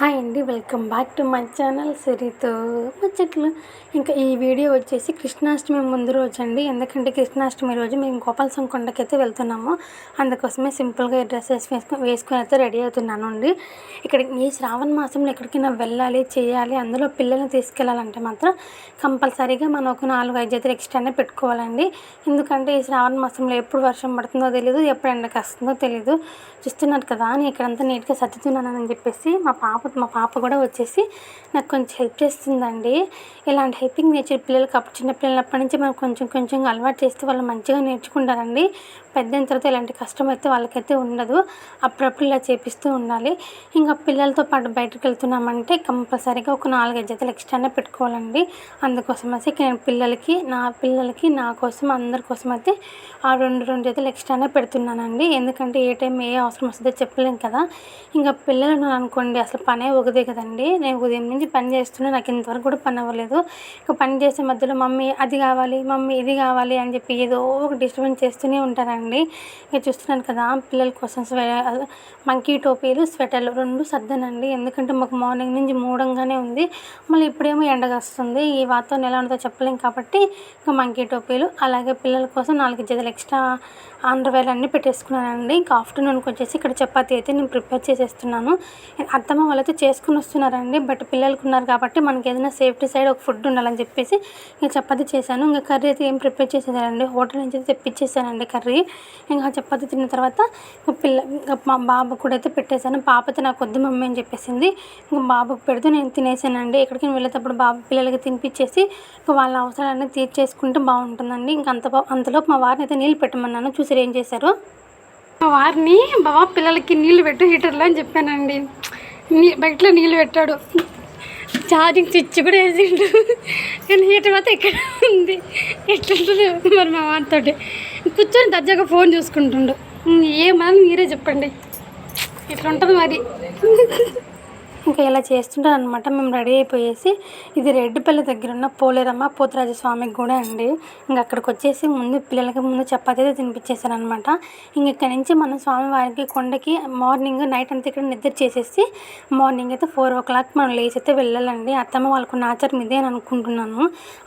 Hi అండి welcome back to my channel సిరితో ముచ్చట్లు. ఇంకా ఈ వీడియో వచ్చేసి కృష్ణాష్టమి ముందు రోజు అండి ఎందుకంటే కృష్ణాష్టమి రోజు మేము గోపాలసం కొండకైతే వెళ్తున్నాము. అందుకోసమే సింపుల్గా డ్రెస్సెస్ వేసుకొని వేసుకొని అయితే రెడీ అవుతున్నాను అండి ఇక్కడ ఈ శ్రావణ మాసంలో ఎక్కడికైనా వెళ్ళాలి చేయాలి అందులో పిల్లల్ని తీసుకెళ్ళాలంటే మాత్రం కంపల్సరీగా మనం ఒక నాలుగు ఐదు జతలు ఎక్స్ట్రానే పెట్టుకోవాలండి. ఎందుకంటే ఈ శ్రావణ మాసంలో ఎప్పుడు వర్షం పడుతుందో తెలియదు ఎప్పుడు ఎండకు వస్తుందో తెలియదు చూస్తున్నారు కదా అని ఇక్కడంతా నీట్గా సర్దుతున్నానని చెప్పేసి మా పాప మా పాప కూడా వచ్చేసి నాకు కొంచెం హెల్ప్ చేస్తుందండి. ఇలాంటి హెల్పింగ్ నేచర్ పిల్లలకి అప్పుడు చిన్న పిల్లలప్పటి నుంచి మనం కొంచెం కొంచెం అలవాటు చేస్తే వాళ్ళు మంచిగా నేర్చుకుంటారండి. పెద్ద తర్వాత ఇలాంటి కష్టం అయితే వాళ్ళకైతే ఉండదు. అప్పుడప్పుడు ఇలా చేపిస్తూ ఉండాలి. ఇంకా పిల్లలతో పాటు బయటకు వెళ్తున్నామంటే కంపల్సరీగా ఒక నాలుగైదు జతలు ఎక్స్ట్రానే పెట్టుకోవాలండి. అందుకోసం అయితే నేను పిల్లలకి నా పిల్లలకి నా కోసం అందరి కోసం అయితే ఆ రెండు రెండు జతలు ఎక్స్ట్రానే పెడుతున్నానండి. ఎందుకంటే ఏ టైం ఏ అవసరం వస్తుందో చెప్పలేం కదా. ఇంకా పిల్లలు అనుకోండి అసలు పని ఒకదే కదండి. నేను ఉదయం నుంచి పని చేస్తున్నా నాకు ఇంతవరకు కూడా పని అవ్వలేదు. ఇక పని చేసే మధ్యలో మమ్మీ అది కావాలి మమ్మీ ఇది కావాలి అని చెప్పి ఏదో ఒక డిస్టర్బెన్స్ చేస్తూనే ఉంటారండి ఇక చూస్తున్నాను కదా పిల్లల కోసం మంకీ టోపీలు స్వెటర్లు రెండు సర్దనండి. ఎందుకంటే మాకు మార్నింగ్ నుంచి మూడంగానే ఉంది. మళ్ళీ ఇప్పుడేమో ఎండగా వస్తుంది ఈ వాతావరణం ఎలా ఉంటుందో చెప్పలేం కాబట్టి ఇంకా మంకీ టోపీలు అలాగే పిల్లల కోసం నాలుగు జతలు ఎక్స్ట్రా అండర్వేర్ అన్నీ పెట్టేసుకున్నానండి. ఇంకా ఆఫ్టర్నూన్కి వచ్చేసి ఇక్కడ చపాతీ అయితే నేను ప్రిపేర్ చేసేస్తున్నాను. అత్తమ్మ వాళ్ళతో చేసుకుని వస్తున్నారండి. బట్ పిల్లలకు ఉన్నారు కాబట్టి మనకి ఏదైనా సేఫ్టీ సైడ్ ఒక ఫుడ్ ఉండాలని చెప్పేసి ఇంకా చపాతి చేశాను. ఇంకా కర్రీ అయితే ఏం ప్రిపేర్ చేసేదానండి హోటల్ నుంచి అయితే తెప్పించేసానండి కర్రీ. ఇంకా చపాతి తిన్న తర్వాత పిల్ల మా బాబు కూడా అయితే పెట్టేశాను. పాప అయితే నాకు వద్దు మమ్మీ అని చెప్పేసింది. ఇంకా బాబుకు పెడితే నేను తినేసానండి. ఎక్కడికి వెళ్ళేటప్పుడు బాబు పిల్లలకి తినిపించేసి ఇంకా వాళ్ళ అవసరాలన్నీ తీర్చేసుకుంటే బాగుంటుందండి. ఇంకా అంత అంతలోపు మా వారిని అయితే నీళ్ళు పెట్టమన్నాను. చూసి ఏం చేశారు? మా వారిని బాబా పిల్లలకి నీళ్ళు పెట్టు హీటర్లో అని చెప్పానండి. నీ బయటలో నీళ్ళు పెట్టాడు. ఛార్జింగ్ స్విచ్ కూడా వేసిండు. కానీ హీటర్ మాత్రం ఇక్కడ ఉంది? ఎట్లుంటుంది మరి మా వారితో కూర్చొని దర్జాగా ఫోన్ చూసుకుంటుండు. ఏమని మీరే చెప్పండి. ఇట్లా ఉంటుంది మరి? ఇంకా ఇలా చేస్తుంటారనమాట మేము రెడీ అయిపోయేసి ఇది రెడ్డిపల్లి దగ్గర ఉన్న పోలేరమ్మ పోతరాజు స్వామికి కూడా అండి. ఇంకా అక్కడికి వచ్చేసి ముందు పిల్లలకి ముందు చపాతీ అయితే తినిపించేశారనమాట ఇంక ఇక్కడ నుంచి మనం స్వామివారికి కొండకి మార్నింగ్ నైట్ అంతా ఇక్కడ నిద్ర చేసేసి మార్నింగ్ అయితే ఫోర్ ఓ క్లాక్ మనం లేచి అయితే వెళ్ళాలండి. అత్తమ్మ వాళ్ళకు ఆచారం ఇదే అని అనుకుంటున్నాను.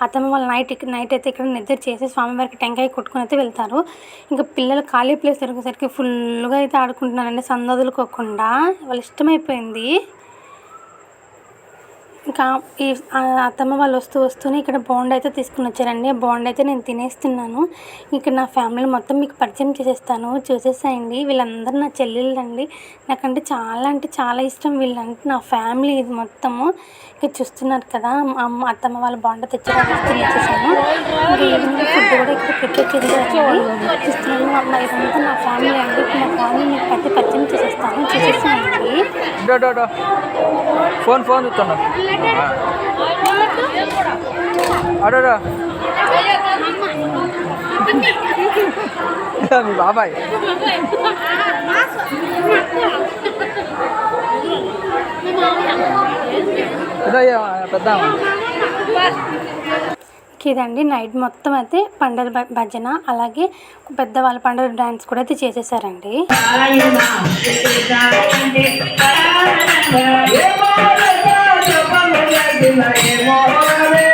అత్తమ్మ వాళ్ళు నైట్ నైట్ అయితే ఇక్కడ నిద్ర చేసి స్వామివారికి టెంకాయ కొట్టుకుని అయితే వెళ్తారు. ఇంకా పిల్లలు ఖాళీ ప్లేస్ దొరికేసరికి ఫుల్గా అయితే ఆడుకుంటున్నారండి. సందదులుకోకుండా వాళ్ళు ఇష్టమైపోయింది. ఇంకా ఈ అత్తమ్మ వాళ్ళు వస్తూ వస్తూనే ఇక్కడ బోండా అయితే తీసుకుని వచ్చారండి. బోండా అయితే నేను తినేస్తున్నాను. ఇక్కడ నా ఫ్యామిలీ మొత్తం మీకు పరిచయం చేసేస్తాను. చూసేసాయండి. వీళ్ళందరూ నా చెల్లెళ్ళండి. నాకంటే చాలా అంటే చాలా ఇష్టం వీళ్ళంటే నా ఫ్యామిలీ ఇది మొత్తము. ఇక చూస్తున్నారు కదా అమ్మ అత్తమ్మ వాళ్ళ బోండా తెచ్చారు తినేసేసాను ఈవినింగ్ ఫుడ్ కూడా ఇక్కడ ప్రిపేర్ చూస్తున్నాను. అమ్మ ఇదంతా నా ఫ్యామిలీ అండి. నా ఫ్యామిలీ మీకు పరిచయం చేసేస్తాను. చూసేసానండి ఫోన్ ఫోన్ అడరా మీ బాబాయ్. పెద్ద. ఇదండి నైట్ మొత్తం అయితే పండగ భ- భజన అలాగే పెద్దవాళ్ళ పండుగ డ్యాన్స్ కూడా అయితే చేసేసారండి. ఇక్కడే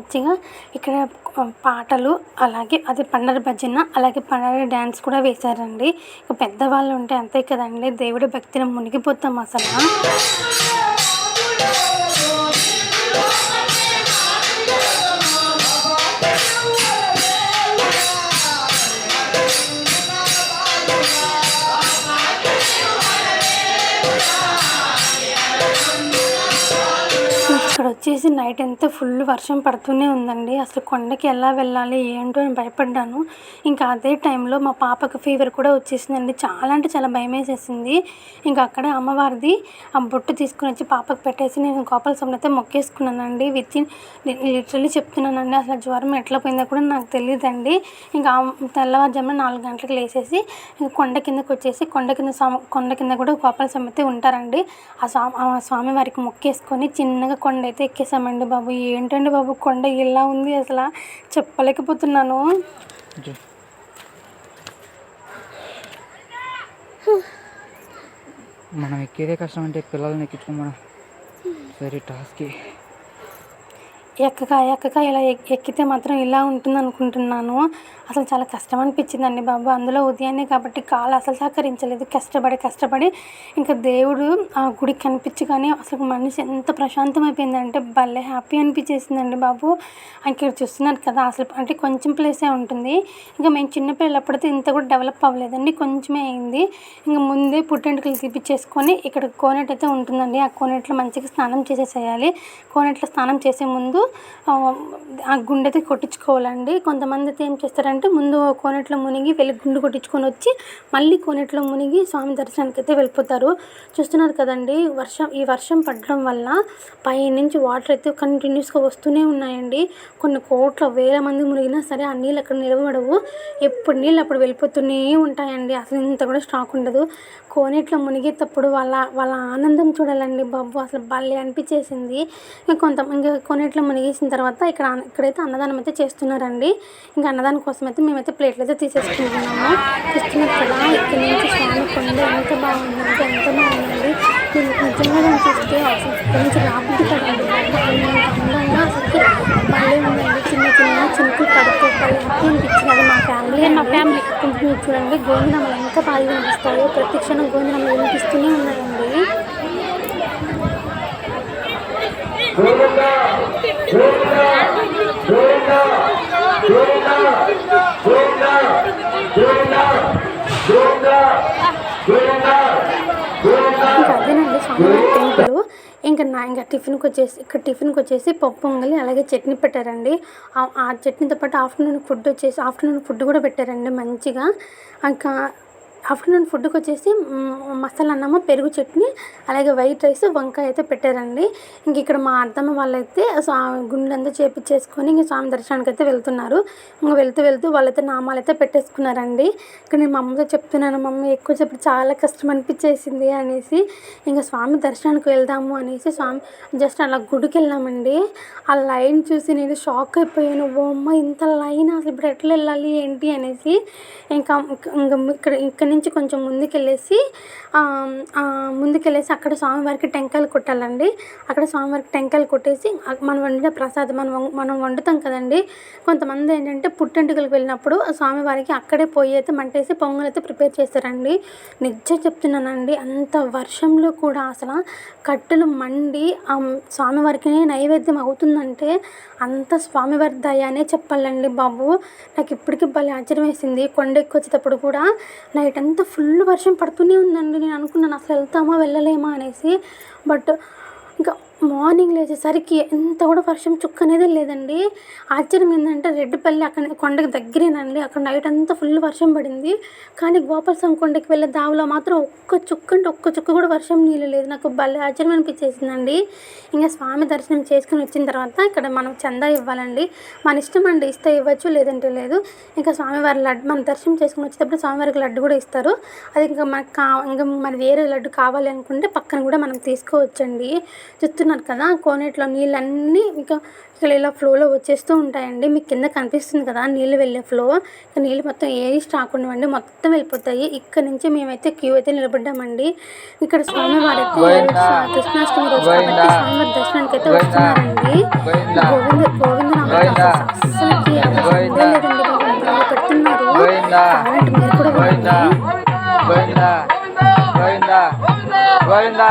మంచిగా ఇక్కడ పాటలు అలాగే అది పండగ భజన అలాగే పండగ డ్యాన్స్ కూడా వేశారండి. ఇక పెద్దవాళ్ళు ఉంటే అంతే కదండి. దేవుడి భక్తిని మునిగిపోతాం అసలు. వచ్చేసి నైట్ అంతా ఫుల్ వర్షం పడుతూనే ఉందండి. అసలు కొండకి ఎలా వెళ్ళాలి ఏంటో అని భయపడ్డాను. ఇంకా అదే టైంలో మా పాపకు ఫీవర్ కూడా వచ్చేసిందండి. చాలా అంటే చాలా భయం వేసేసింది ఇంకా అక్కడే అమ్మవారిది ఆ బొట్టు తీసుకుని వచ్చి పాపకు పెట్టేసి నేను గోపాల స్వామిని అయితే మొక్కేసుకున్నానండి. విత్ ఇన్ లిటరల్లీ చెప్తున్నానండి. అసలు జ్వరం ఎట్లా పోయిందో కూడా నాకు తెలియదండి ఇంకా తెల్లవారుజామున నాలుగు గంటలకు లేచేసి ఇంకా కొండ కిందకి వచ్చేసి కొండ కింద స్వామి కొండ కింద కూడా గోపాల స్వామి అయితే ఉంటారండి. ఆ స్వామి ఆ స్వామి వారికి మొక్కేసుకొని చిన్నగా కొండ అయితే ఎక్కేసామండి బాబు. ఏంటండి బాబు కొండ ఇలా ఉంది అసలు? చెప్పలేకపోతున్నాను. మనం ఎక్కేదే కష్టం అంటే పిల్లల్ని ఎక్కించుకోమడం సరే టాస్క్ ఎక్కక ఎక్కక ఇలా ఎక్- ఎక్కితే మాత్రం ఇలా ఉంటుంది అనుకుంటున్నాను అసలు చాలా కష్టం అనిపించిందండి బాబు. అందులో ఉదయాన్నే కాబట్టి కాలు అసలు సహకరించలేదు. కష్టపడి కష్టపడి ఇంకా దేవుడు ఆ గుడి కనిపించగానే అసలు మనిషి ఎంత ప్రశాంతం అయిపోయిందంటే భలే హ్యాపీ అనిపించేసిందండి బాబు. ఇక్కడ చూస్తున్నారు కదా అసలు అంటే కొంచెం ప్లేసే ఉంటుంది. ఇంకా మేము చిన్నపిల్లలు అప్పుడైతే ఇంత కూడా డెవలప్ అవ్వలేదండి కొంచెమే అయింది. ఇంకా ముందే పుట్టెంటుకలు తీపిచ్చేసుకొని ఇక్కడ కోనేట్ అయితే ఉంటుందండి. ఆ కోనేట్లో మంచిగా స్నానం చేసేసేయాలి. కోనేట్లో స్నానం చేసే ముందు ఆ, ఆ గుండె అయితే కొట్టించుకోవాలండి. కొంతమంది అయితే ఏం చేస్తారంటే అంటే ముందు కోనేట్లో మునిగి వెళ్ళి గుండు కొట్టించుకొని వచ్చి మళ్ళీ కోనేట్లో మునిగి స్వామి దర్శనానికి అయితే వెళ్ళిపోతారు. చూస్తున్నారు కదండి వర్షం ఈ వర్షం పడడం వల్ల పై నుంచి వాటర్ అయితే కంటిన్యూస్గా వస్తూనే ఉన్నాయండి. కొన్ని కోట్ల వేల మంది మునిగినా సరే ఆ నీళ్ళు అక్కడ నిలబడవు. ఎప్పుడు నీళ్ళు అప్పుడు వెళ్ళిపోతూనే ఉంటాయండి. అసలు ఇంత కూడా స్టాక్ ఉండదు. కోనేట్లో మునిగేటప్పుడు వాళ్ళ వాళ్ళ ఆనందం చూడాలండి బాబు. అసలు భలే అనిపించేసింది. ఇంకా కొంత ఇంకా కోనేట్లో మునిగేసిన తర్వాత ఇక్కడ ఇక్కడైతే అన్నదానం అయితే చేస్తున్నారండి. ఇంకా అన్నదానం కోసం అయితే మేమైతే ప్లేట్లు అయితే తీసేసుకుంటున్నాము. కదా ఇక్కడ నుంచి స్వామి కొండ ఎంత బాగుందంటే ఎంత బాగుందండి. నేను నిజంగా దాన్ని చూస్తే అసలు నుంచి రాబుద్ది కదండి అందంగా అసలు భలే ఉందండి. చిన్న చిన్న చినుకులు పడుతూ అది మా ఫ్యామిలీ మా ఫ్యామిలీ. మీరు చూడండి గోవిందమ్మలు ఎంత బాగా కనిపిస్తాయో ప్రతి క్షణం గోవిందమ్మలు వినిపిస్తూనే ఉన్నాయండి. ఇంకా అదేనండి స్వామివారి టెంపుల్. ఇంకా నా ఇంకా టిఫిన్కి వచ్చేసి ఇక్కడ టిఫిన్కి వచ్చేసి పప్పు పొంగలి అలాగే చట్నీ పెట్టారండి. ఆ- ఆ చట్నీతో పాటు ఆఫ్టర్నూన్ ఫుడ్ వచ్చేసి ఆఫ్టర్నూన్ ఫుడ్ కూడా పెట్టారండి మంచిగా. ఇంకా ఆఫ్టర్నూన్ ఫుడ్కి వచ్చేసి మసాలా అన్నము పెరుగు చట్నీ అలాగే వైట్ రైస్ వంకాయ అయితే పెట్టారండి. ఇంక ఇక్కడ మా అత్తమ్మ వాళ్ళైతే స్వా గుండెంతా చేపించేసుకొని ఇంక స్వామి దర్శనానికి అయితే వెళ్తున్నారు. ఇంకా వెళ్తూ వెళ్తూ వాళ్ళైతే నామాలు అయితే పెట్టేసుకున్నారండి. ఇక్కడ నేను మా అమ్మతో చెప్తున్నాను మమ్మీ ఎక్కువసేపు చాలా కష్టం అనిపించేసింది అనేసి ఇంకా స్వామి దర్శనానికి వెళ్దాము అనేసి స్వామి జస్ట్ అలా గుడికి వెళ్ళామండి. ఆ లైన్ చూసి నేను షాక్ అయిపోయాను. ఓ అమ్మ ఇంత లైన్ అసలు ఇప్పుడు ఎట్లా వెళ్ళాలి? ఏంటి? అనేసి ఇంకా ఇంకా ఇక్కడ ఇక్కడ నుంచి కొంచెం ముందుకెళ్ళేసి ముందుకెళ్ళేసి అక్కడ స్వామివారికి టెంకాయలు కొట్టాలండి. అక్కడ స్వామివారికి టెంకాయలు కొట్టేసి మనం వండిన ప్రసాదం మనం వం- మనం వండుతాం కదండి. కొంతమంది ఏంటంటే పుట్టెంటుకలకు వెళ్ళినప్పుడు ఆ స్వామివారికి అక్కడే పోయి అయితే మంటేసి పొంగల్ అయితే ప్రిపేర్ చేస్తారండి. నిజం చెప్తున్నానండి అంత వర్షంలో కూడా అసలు కట్టెలు మండి ఆ స్వామివారికి నైవేద్యం అవుతుందంటే అంత స్వామివారి దయానే చెప్పాలండి బాబు. నాకు ఇప్పటికీ భలే ఆశ్చర్యం వేసింది కొండెక్కి వచ్చేటప్పుడు కూడా నైట్ ఎంత ఫుల్ వర్షం పడుతూనే ఉందండి. నేను అనుకున్నాను అసలు వెళ్తామా వెళ్ళలేమా అనేసి. బట్ ఇంకా మార్నింగ్ లేచేసరికి ఎంత కూడా వర్షం చుక్క అనేది లేదండి. ఆశ్చర్యం ఏంటంటే రెడ్డిపల్లి అక్కడ కొండకి దగ్గరేనండి. అక్కడ నైట్ అంతా ఫుల్ వర్షం పడింది. కానీ గోపాలస్వామి కొండకి వెళ్ళే దావులో మాత్రం ఒక్క చుక్క అంటే ఒక్క చుక్క కూడా వర్షం నీళ్ళు లేదు. నాకు భలే ఆశ్చర్యం అనిపించేసిందండి. ఇంకా స్వామి దర్శనం చేసుకుని వచ్చిన తర్వాత ఇక్కడ మనం చందా ఇవ్వాలండి. మన ఇష్టం అండి ఇస్తే ఇవ్వచ్చు లేదంటే లేదు. ఇంకా స్వామివారి లడ్డు మన దర్శనం చేసుకుని వచ్చేటప్పుడు స్వామివారికి లడ్డు కూడా ఇస్తారు. అది ఇంకా మనకు కా ఇంకా మన వేరే లడ్డు కావాలి అనుకుంటే పక్కన కూడా మనం తీసుకోవచ్చండి. చూస్తున్నారు కదా కోనేట్లో నీళ్ళన్నీ ఇంకా ఇక్కడ ఇలా ఫ్లోలో వచ్చేస్తూ ఉంటాయండి మీకు కింద కనిపిస్తుంది కదా నీళ్ళు వెళ్ళే ఫ్లో ఇంకా నీళ్ళు మొత్తం ఏది స్టాక్ ఉండవండి మొత్తం వెళ్ళిపోతాయి ఇక్కడ నుంచి మేమైతే క్యూ అయితే నిలబడ్డామండి ఇక్కడ స్వామివారు అయితే. కృష్ణాష్టమి రోజు కాబట్టి. స్వామివారి దర్శనానికి అయితే. వస్తున్నారండి గోవిందా. గోవింద. లేదండి బాగా పెడుతున్నారు. కావాలంటే మీరు కూడా గోవిందా గోవిందా గోవిందా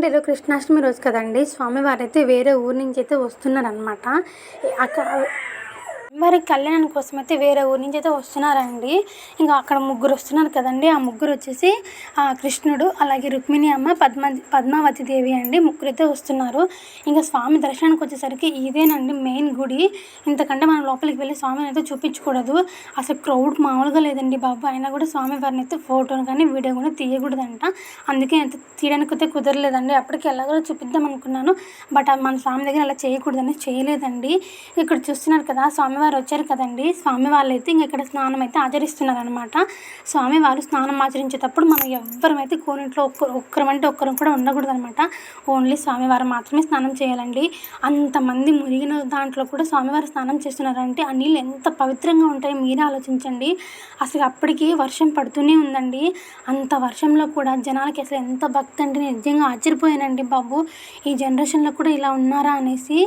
ఏంటంటే కృష్ణాష్టమి రోజు కదండి. స్వామివారు అయితే వేరే ఊరు నుంచి అయితే వస్తున్నారనమాట అక్కడ మరి కళ్యాణం కోసం అయితే వేరే ఊరి నుంచి అయితే వస్తున్నారండి. ఇంకా అక్కడ ముగ్గురు వస్తున్నారు కదండి. ఆ ముగ్గురు వచ్చేసి కృష్ణుడు అలాగే రుక్మిణి అమ్మ పద్మ పద్మావతి దేవి అండి. ముగ్గురు అయితే వస్తున్నారు. ఇంకా స్వామి దర్శనానికి వచ్చేసరికి ఇదేనండి మెయిన్ గుడి. ఇంతకంటే మనం లోపలికి వెళ్ళి స్వామిని అయితే చూపించకూడదు. అసలు క్రౌడ్ మామూలుగా లేదండి బాబు. అయినా కూడా స్వామి వారిని అయితే ఫోటోని కానీ వీడియో కూడా తీయకూడదంట. అందుకే అయితే తీయడానికి అయితే కుదరలేదండి. అప్పటికి ఎలాగో చూపిద్దాం అనుకున్నాను. బట్ మన స్వామి దగ్గర అలా చేయకూడదని చేయలేదండి. ఇక్కడ చూస్తున్నారు కదా స్వామి స్వామివారు వచ్చారు కదండి. స్వామి వాళ్ళు అయితే ఇంక ఇక్కడ స్నానం అయితే ఆచరిస్తున్నారు అనమాట స్వామివారు స్నానం ఆచరించేటప్పుడు మనం ఎవ్వరమైతే కోనింట్లో ఒక్కరు ఒక్కరమంటే ఒక్కరం కూడా ఉండకూడదు అనమాట ఓన్లీ స్వామివారు మాత్రమే స్నానం చేయాలండి. అంతమంది మునిగిన దాంట్లో కూడా స్వామివారు స్నానం చేస్తున్నారంటే ఆ నీళ్ళు ఎంత పవిత్రంగా ఉంటాయో మీరే ఆలోచించండి. అసలు అప్పటికి వర్షం పడుతూనే ఉందండి. అంత వర్షంలో కూడా జనాలకి అసలు ఎంత భక్తి అంటే నిజంగా ఆశ్చర్యపోయానండి బాబు. ఈ జనరేషన్లో కూడా ఇలా ఉన్నారా అనేసి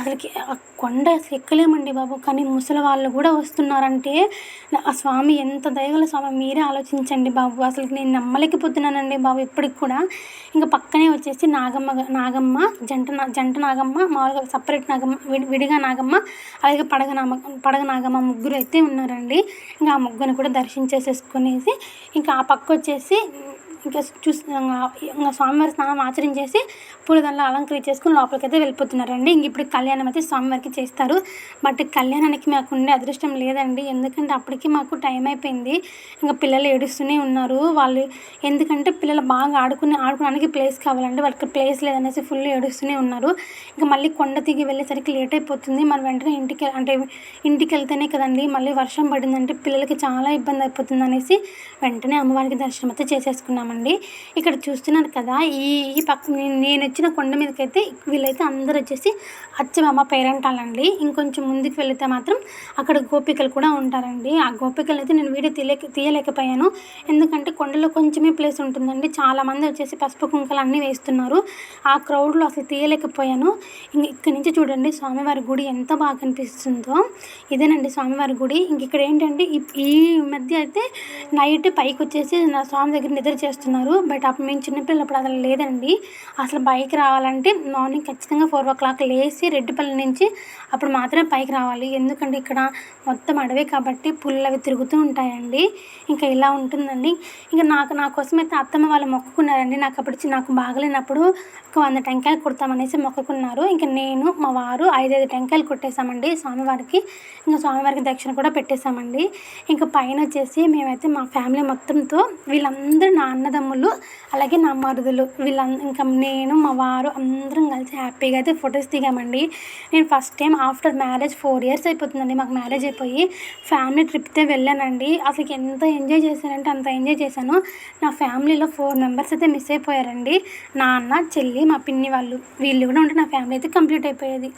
అసలుకి ఆ కొండ అసలు ఎక్కలేమండి బాబు. కానీ ముసలి వాళ్ళు కూడా వస్తున్నారంటే ఆ స్వామి ఎంత దయగల స్వామి మీరే ఆలోచించండి బాబు. అసలు నేను నమ్మలేకపోతున్నానండి బాబు ఇప్పటికి కూడా. ఇంకా పక్కనే వచ్చేసి నాగమ్మ నాగమ్మ జంట నా- జంట నాగమ్మ మామూలుగా సపరేట్ నాగమ్మ విడి- విడిగా నాగమ్మ అలాగే పడగ నామ పడగ నాగమ్మ ముగ్గురు అయితే ఉన్నారండి. ఇంకా ఆ ముగ్గురు కూడా దర్శించేసేసుకునేసి ఇంకా ఆ పక్క వచ్చేసి ఇంకా చూసి ఇంకా స్వామివారి స్నానం ఆచరించేసి పూలదండలు అలంకరించేసుకుని లోపలికి అయితే వెళ్ళిపోతున్నారండి. ఇంక ఇప్పుడు కళ్యాణం అయితే స్వామివారికి చేస్తారు. బట్ కళ్యాణానికి మాకు ఉండే అదృష్టం లేదండి. ఎందుకంటే అప్పటికి మాకు టైం అయిపోయింది. ఇంకా పిల్లలు ఏడుస్తూనే ఉన్నారు. వాళ్ళు ఎందుకంటే పిల్లలు బాగా ఆడుకుని ఆడుకోవడానికి ప్లేస్ కావాలండి. వాళ్ళకి ప్లేస్ లేదనేసి ఫుల్ ఏడుస్తూనే ఉన్నారు. ఇంకా మళ్ళీ కొండ దిగి వెళ్ళేసరికి లేట్ అయిపోతుంది. మనం వెంటనే ఇంటికి అంటే ఇంటికి వెళ్తేనే కదండి. మళ్ళీ వర్షం పడిందంటే పిల్లలకి చాలా ఇబ్బంది అయిపోతుంది అనేసి వెంటనే అమ్మవారికి దర్శనం అయితే చేసేసుకున్నామండి ఇక్కడ చూస్తున్నారు కదా ఈ ఈ పక్క నేను వచ్చిన కొండ మీదకైతే వీళ్ళైతే అందరూ వచ్చేసి అచ్చమ్మ పేరంటాలండి. ఇంకొంచెం ముందుకు వెళితే మాత్రం అక్కడ గోపికలు కూడా ఉంటారండి. ఆ గోపికలు అయితే నేను వీడియో తీయలేక తీయలేకపోయాను. ఎందుకంటే కొండలో కొంచెమే ప్లేస్ ఉంటుందండి. చాలామంది వచ్చేసి పసుపు కుంకలు అన్నీ వేస్తున్నారు. ఆ క్రౌడ్లో అసలు తీయలేకపోయాను. ఇంక ఇక్కడ నుంచి చూడండి స్వామివారి గుడి ఎంత బాగా కనిపిస్తుందో. ఇదేనండి స్వామివారి గుడి. ఇంక ఇక్కడ ఏంటంటే ఈ- మధ్య అయితే నైట్ పైకి వచ్చేసి నా స్వామి దగ్గర నిద్ర చేస్తున్నారు. బట్ అప్పుడు మేము చిన్నపిల్లప్పుడు అసలు లేదండి. అసలు పైకి రావాలంటే మార్నింగ్ ఖచ్చితంగా ఫోర్ ఓ క్లాక్ లేచి రెడ్డిపల్లి నుంచి అప్పుడు మాత్రమే పైకి రావాలి. ఎందుకంటే ఇక్కడ మొత్తం అడవి కాబట్టి పుల్లలు అవి తిరుగుతూ ఉంటాయండి. ఇంకా ఇలా ఉంటుందండి. ఇంకా నాకు నా కోసం అయితే అత్తమ్మ వాళ్ళు మొక్కుకున్నారండి. నాకు అప్పుడు నాకు బాగలేనప్పుడు ఒక వంద టెంకాయలు కొడతామనేసి మొక్కుకున్నారు. ఇంకా నేను మా వారు ఐదైదు టెంకాయలు కొట్టేశామండి స్వామివారికి. ఇంకా స్వామివారికి దక్షిణ కూడా పెట్టేశామండి. ఇంకా పైన వచ్చేసి మేమైతే మా ఫ్యామిలీ మొత్తంతో వీళ్ళందరూ నాన్న అన్నదమ్ములు అలాగే నా మరుదులు వీళ్ళ ఇంకా నేను మా వారు అందరం కలిసి హ్యాపీగా అయితే ఫొటోస్ దిగామండి. నేను first time after marriage four years అయిపోతుందండి. మాకు మ్యారేజ్ అయిపోయి ఫ్యామిలీ ట్రిప్తే వెళ్ళానండి. అసలు ఎంత ఎంజాయ్ చేశానంటే అంత ఎంజాయ్ చేశాను. నా ఫ్యామిలీలో ఫోర్ మెంబర్స్ అయితే మిస్ అయిపోయారండి. నాన్న చెల్లి మా పిన్ని వాళ్ళు. వీళ్ళు కూడా ఉంటే నా ఫ్యామిలీ అయితే కంప్లీట్ అయిపోయేది.